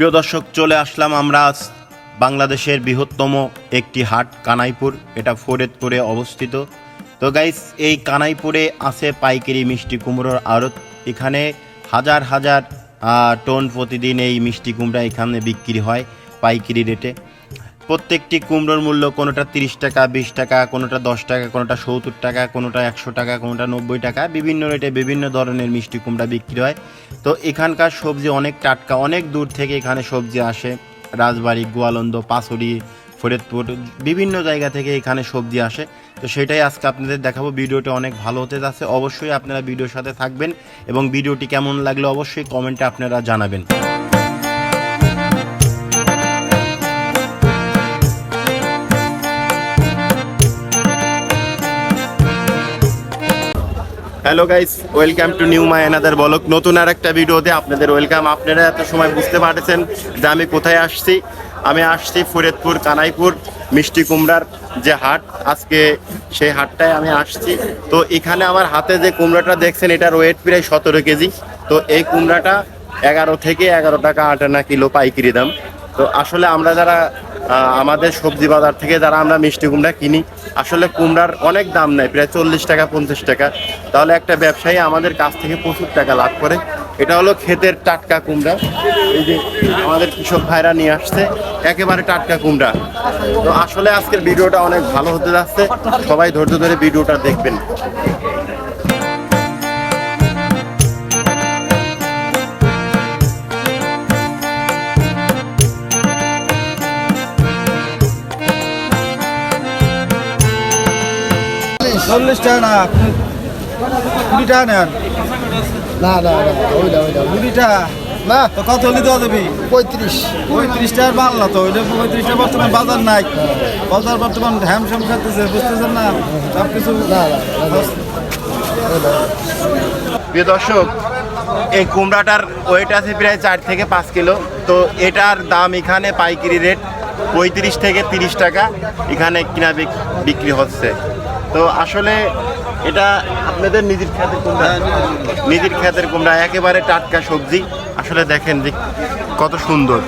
প্রিয় দর্শক, চলে আসলাম আমরা আজ বাংলাদেশের বৃহত্তম একটি হাট, কানাইপুর। এটা ফরিদপুরে অবস্থিত। তো গাইস এই কানাইপুরে আছে পাইকারি মিষ্টি কুমড়োর আড়ত। এখানে হাজার হাজার টন প্রতিদিন এই মিষ্টি কুমড়া এখানে বিক্রি হয় পাইকারি রেটে। প্রত্যেকটি কুমড়োর মূল্য কোনোটা তিরিশ টাকা, বিশ টাকা, কোনোটা দশ টাকা, কোনোটা সত্তর টাকা, কোনোটা একশো টাকা, কোনোটা নব্বই টাকা, বিভিন্ন রেটে বিভিন্ন ধরনের মিষ্টি কুমড়া বিক্রি হয়। তো এখানকার সবজি অনেক টাটকা, অনেক দূর থেকে এখানে সবজি আসে। রাজবাড়ি, গোয়ালন্দ পাঁচুরি ফরিদপুর, বিভিন্ন জায়গা থেকে এখানে সবজি আসে। তো সেটাই আজকে আপনাদের দেখাবো। ভিডিওটি অনেক ভালো হতে যাচ্ছে। অবশ্যই আপনারা ভিডিওর সাথে থাকবেন এবং ভিডিওটি কেমন লাগল অবশ্যই কমেন্টে আপনারা জানাবেন। Hello guys, welcome to new my another blog নতুন আর একটা ভিডিওতে আপনাদের ওয়েলকাম। আপনারা এত সময় বুঝতে পারতেছেন যে আমি কোথায় আসছি। আমি আসছি ফরিদপুর, কানাইপুর, মিষ্টি কুমড়ার যে হাট। আজকে সেই হাটটায় আমি আসছি। তো এখানে আমার হাতে যে কুমড়াটা দেখছেন এটার ওয়েট প্রায় সতেরো কেজি। তো এই কুমড়াটা এগারো থেকে এগারো টাকা আটানা কিলো পাইকারি দাম। তো আসলে আমরা যারা আমাদের সবজি বাজার থেকে যারা আমরা মিষ্টি কুমড়া কিনি, আসলে কুমড়ার অনেক দাম নেয়, প্রায় চল্লিশ টাকা, পঞ্চাশ টাকা। তাহলে একটা ব্যবসায়ী আমাদের কাছ থেকে প্রচুর টাকা লাভ করে। এটা হলো ক্ষেতের টাটকা কুমড়া। এই যে আমাদের কৃষক ভাইরা নিয়ে আসছে, একেবারে টাটকা কুমড়া। তো আসলে আজকের ভিডিওটা অনেক ভালো হতে যাচ্ছে। সবাই ধৈর্য ধরে ভিডিওটা দেখবেন। চল্লিশ টাকা না কুড়ি টাকা নেন। না না না ওইটা ওইটা কুড়ি টাকা। না। তো কত হলে দেওয়া দেবি পঁয়ত্রিশ। পঁয়ত্রিশ টাকার মাল না তো ওইটা পঁয়ত্রিশ টাকা বর্তমান বাজার নাই। বাজার বর্তমান হ্যাম শ্যাম খাইতেছে বুঝতেছেন না? সব কিছু না না প্রিয় দর্শক এই কুমড়াটার ওয়েট আছে প্রায় চার থেকে পাঁচ কিলো। তো এটার দাম এখানে পাইকারি রেট পঁয়ত্রিশ থেকে তিরিশ টাকা এখানে কিনা বিক- বিক্রি হচ্ছে। তো আসলে এটা আপনাদের নিজের খ্যাতের কুমড়া নিজের খ্যাতের কুমড়া একেবারে টাটকা সবজি। আসলে দেখেন যে কত সুন্দর।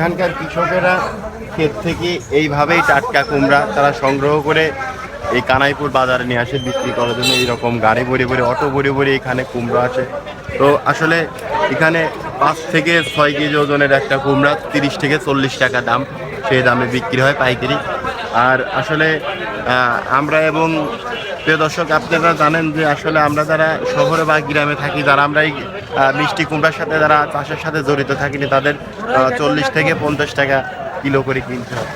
এখানকার কৃষকেরা ক্ষেত থেকে এইভাবেই টাটকা কুমড়া তারা সংগ্রহ করে এই কানাইপুর বাজারে নিয়ে আসে, বিক্রি করার জন্য। এইরকম গাড়ি ভরে ভরে, অটো ভরে ভরে এখানে কুমড়ো আসে। তো আসলে এখানে পাঁচ থেকে ছয় কেজি ওজনের একটা কুমড়া তিরিশ থেকে চল্লিশ টাকা দাম। সেই দামে বিক্রি হয় পাইকারি। আর আসলে আমরা এবং প্রিয় দর্শক, আপনারা জানেন যে আসলে আমরা যারা শহরে বা গ্রামে থাকি, যারা আমরা এই মিষ্টি কুমড়ার সাথে যারা চাষের সাথে জড়িত থাকিনি তাদের চল্লিশ থেকে পঞ্চাশ টাকা কিলো করে কিনতে হয়।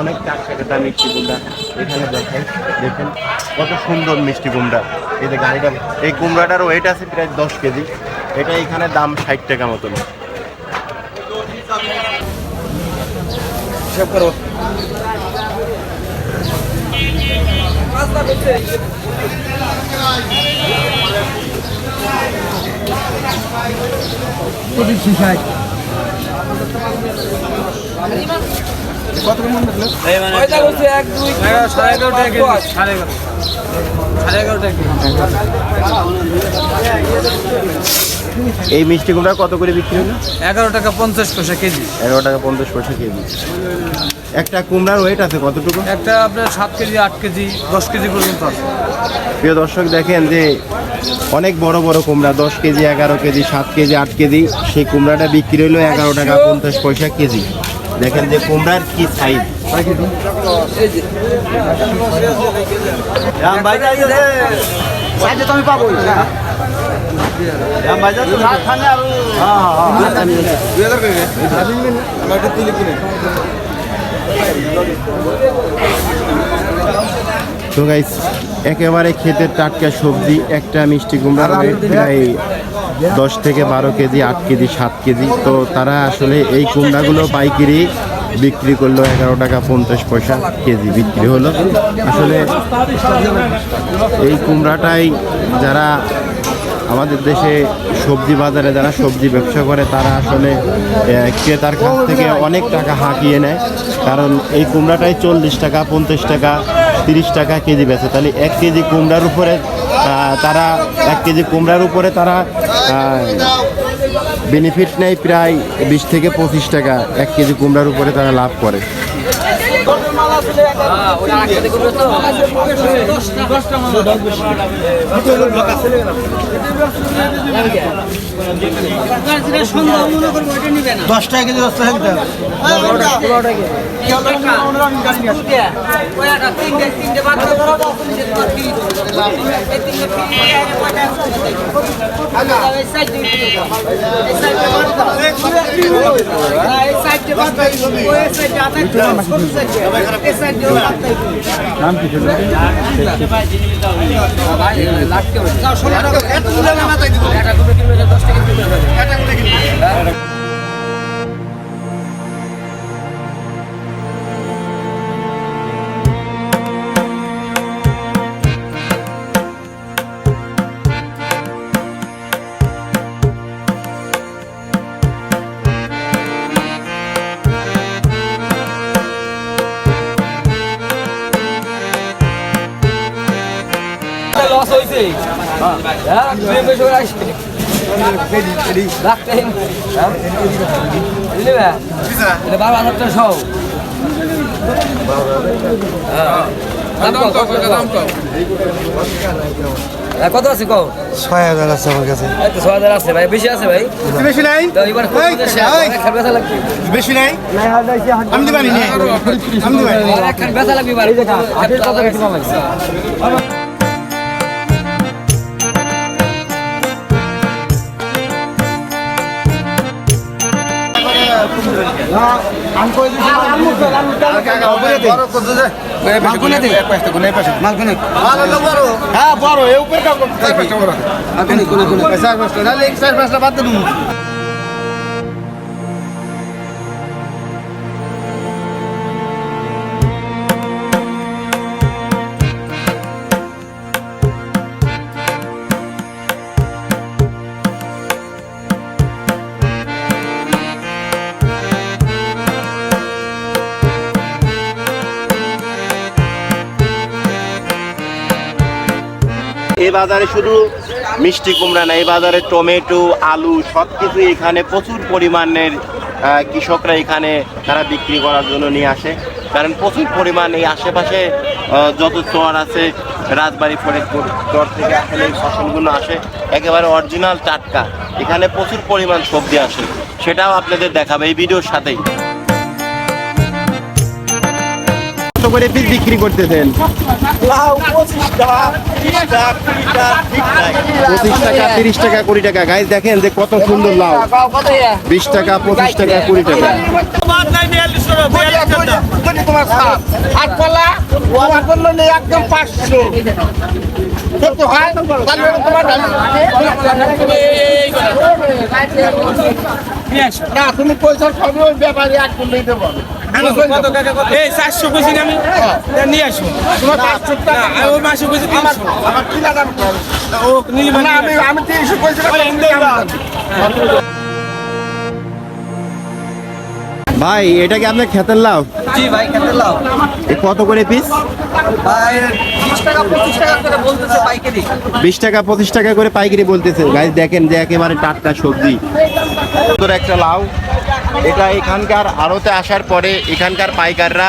অনেক টাকা টাকা মিষ্টি কুমড়া এখানে দেখেন দেখেন, কত সুন্দর মিষ্টি কুমড়া। এই যে গাড়িটা, এই কুমড়াটার ওয়েট আছে প্রায় দশ কেজি। এটা এখানে দাম ষাট টাকা মতন। করো। কত মন দেখলে সাড়ে এগারো টাকা সাড়ে এগারো সাড়ে এগারো কেজি এই মিষ্টি কুমড়া কত করে বিক্রি হলো? এগারো টাকা পঞ্চাশ পয়সা কেজি। এগারো টাকা পঞ্চাশ পয়সা কেজি। একটা কুমড়ার ওয়েট আছে কতটুকু? একটা আপনার সাত কেজি আট কেজি দশ কেজি পর্যন্ত আছে। প্রিয় দর্শক দেখেন যে অনেক বড় বড় কুমড়া দশ কেজি এগারো কেজি সাত কেজি আট কেজি। সেই কুমড়াটা বিক্রি হলো এগারো টাকা পঞ্চাশ পয়সা কেজি। দেখেন যে কুমড়ার কি সাইজ আমি পাবো তো গাইস একেবারে ক্ষেতের টাটকা সবজি, একটা মিষ্টি weight প্রায় দশ থেকে বারো কেজি, আট কেজি, সাত কেজি। তো তারা আসলে এই কুমড়াগুলো পাইকারি বিক্রি করল এগারো টাকা পঞ্চাশ পয়সা কেজি বিক্রি হলো। আসলে এই কুমড়াটাই যারা আমাদের দেশে সবজি বাজারে যারা সবজি ব্যবসা করে, তারা আসলে ক্রেতার কাছ থেকে অনেক টাকা হাঁকিয়ে নেয়। কারণ এই কুমড়াটাই চল্লিশ টাকা, পঞ্চাশ টাকা তিরিশ টাকা কেজি বেচে। তাহলে এক কেজি কুমড়ার উপরে তারা এক কেজি কুমড়ার উপরে তারা বেনিফিট নেয় প্রায় বিশ থেকে পঁচিশ টাকা। এক কেজি কুমড়ার উপরে তারা লাভ করে। দশ টাকা কেজি দশ টাকা হ্যাঁ দুই পয়সা করে আসবে। রাখতে হ্যাঁ এটা বারো হাজার টাকা সহ। হ্যাঁ। হ্যাঁ, কত? আছে কও? ছয় হাজার আছে আমার কাছে। এই তো ছ হাজার আছে ভাই বেশি আছে ভাই? বেশি নাই? তো এবার কত এই, দেশে এই। একখান বেচা লাগবে বেশি নাই আমি দিবানি নে আমি দিবানি আর একখান বেচা লাগবে এবার কত টাকা কিলো লাগছে আমি কই দিছি বড় কত যায় মালকুনে দে পাঁচটা কোনে পাঁচটা মালকুনে ভালো বড় হ্যাঁ বড় এই উপরে কাউ চার পাঁচটা বড় কোনে কোনে কোনে চার পাঁচটা নালে এক চার পাঁচটা বাদ দেবো এই বাজারে শুধু মিষ্টি কুমড়া না, এই বাজারে টমেটো, আলু সব কিছু এখানে প্রচুর পরিমাণের কৃষকরা এখানে তারা বিক্রি করার জন্য নিয়ে আসে। কারণ প্রচুর পরিমাণ এই আশেপাশে যত চর আছে, রাজবাড়ি ফরিদপুর চর থেকে আসলে এই ফসলগুলো আসে। একেবারে অরিজিনাল টাটকা। এখানে প্রচুর পরিমাণ সবজি আসে। সেটাও আপনাদের দেখাবে এই ভিডিওর সাথেই। কত করে পিস বিক্রি করতেছেন? পঁচিশ টাকা তিরিশ টাকা কুড়ি টাকা গাইজ দেখেন যে কত সুন্দর লাউ। বিশ টাকা পঁচিশ টাকা কুড়ি টাকা। একদম পাঁচশো হয় না তুমি পয়সা সবই ওই ব্যাপারে একদম নিতে পারো। এই চারশো কেজি আমি। নিয়ে আসব তোমার পাঁচশো টাকা ওই মাসে কেজি তিনশো। আমার কিনা দাম ও নিলি আমি আমি তিনশো পয়সা ভাই এটা কি আপনার খেতের লাউ? জি ভাই খেতে লাও কত করে পিস ভাই বিশ টাকা পঁচিশ টাকা করে বলতেছে পাইকারি। বিশ টাকা পঁচিশ টাকা করে পাইকারি বলতেছে। গাইজ দেখেন যে একেবারে টাটকা সবজি। সুন্দর একটা লাউ। এটা এখানকার আড়তে আসার পরে এখানকার পাইকাররা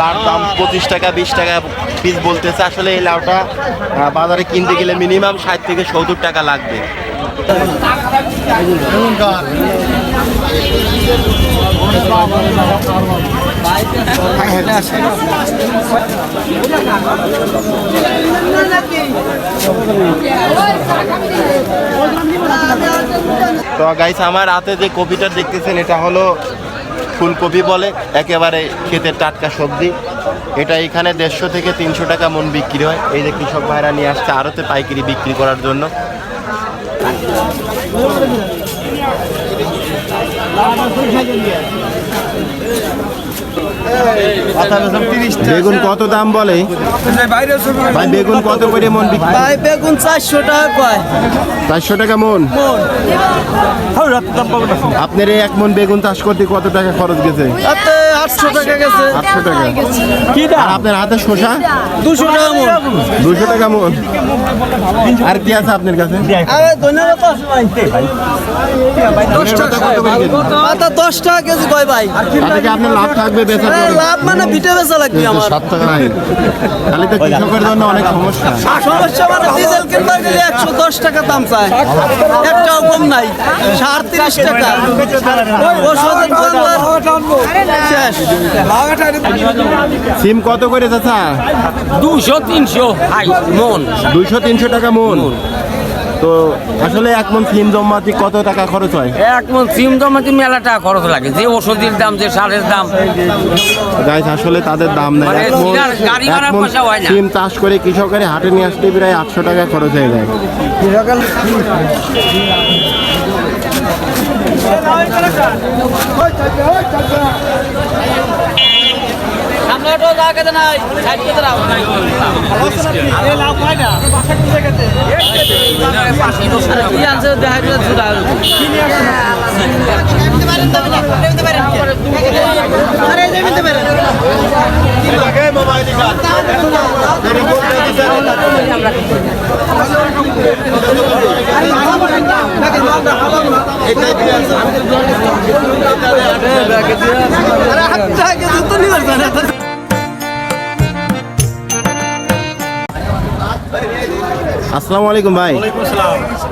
লাউ দাম পঁচিশ টাকা, বিশ টাকা পিস বলতেছে। আসলে এই লাউটা বাজারে কিনতে গেলে মিনিমাম ষাট থেকে সত্তর টাকা লাগবে। তো গাইস আমার হাতে যে কপিটা দেখতেছেন, এটা হলো ফুলকপি বলে, একেবারে ক্ষেতের টাটকা সবজি। এটা এখানে দেড়শো থেকে তিনশো টাকা মন বিক্রি হয়। এই যে কৃষক ভাইরা নিয়ে আসছে আড়তে পাইকারি বিক্রি করার জন্য। বেগুন কত দাম বলে? ভাই বেগুন কত করে মন বিক্রি? ভাই বেগুন চারশো টাকা কয়? চারশো টাকা মন? আপনার এক মন বেগুন চাষ করতে কত টাকা খরচ গেছে? আটশো টাকা গেছে। আটশো টাকা। আর আপনার হাতে শসা? দুশো টাকা মন। দুশো টাকা মন। আর কি আছে আপনার কাছে? আরে ধন্যবাদ আছে ভাই। দশ টাকা। কত করে কেজি? পাতা দশ টাকা কেজি কয় ভাই? কি আপনার লাভ থাকবে বেচা লাভ মানে পিঠে বেচা লাগবে আমার। সাত টাকা নাই। তাহলে তো কৃষকের জন্য অনেক সমস্যা। সমস্যা মানে ডিজেল কিনবার গেলে একশো দশ টাকা দাম চায়। একটাও কম নাই সাড়ে তিরিশ টাকা ওষুধের দাম শেষ। সিম কত করে চাচা? দুশো তিনশো। হাই মন। দুইশো তিনশো টাকা মন। তো আসলে এক মন সিম জমাতে কত টাকা খরচ হয়? এক মন সিম জমাতে মেলা টাকা খরচ লাগে। যে ওষুধের দাম যে সারের দাম। গাছ আসলে তাদের দাম নাই। মানে এক মণ- দিনার গাড়ি এক ভাড়া মণ পয়সা হয় না। সিম চাষ করে কৃষকের হাটে নিয়ে আসতে প্রায় আটশো টাকা খরচ হয়ে যায়। তো যা খেতে নাই। ষাট খেতে নাও কি আনছে দেখা গেলে দুটা আরে নিতে পারেন আরে হাত থেকে তো নিবার জানা আসসালামু আলাইকুম ভাই।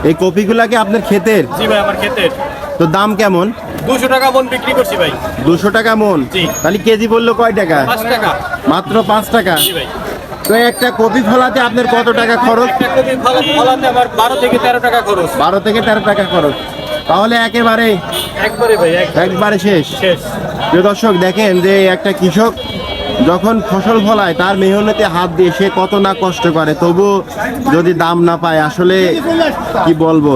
এই কপিগুলা কি আপনার ক্ষেতের? জি ভাই আমার ক্ষেতের। তো দাম কেমন? দুশো টাকা মন বিক্রি করছি ভাই। দুশো টাকা মন। তাহলে কেজি বলল কয় টাকা? পাঁচ টাকা। মাত্র পাঁচ টাকা। জি ভাই। তো একটা কপি ফলাতে আপনার কত টাকা খরচ? একটা কপি ফলাতে আমার বারো থেকে তেরো টাকা খরচ। বারো থেকে তেরো টাকা খরচ। তাহলে একেবারে একবারে ভাই একবারে শেষ। শেষ। প্রিয় দর্শক দেখেন যে একটা কৃষক যখন ফসল ফলায়, তার মেহনতে হাত দিয়ে সে কত না কষ্ট করে। তবু যদি দাম না পায়, আসলে কি বলব?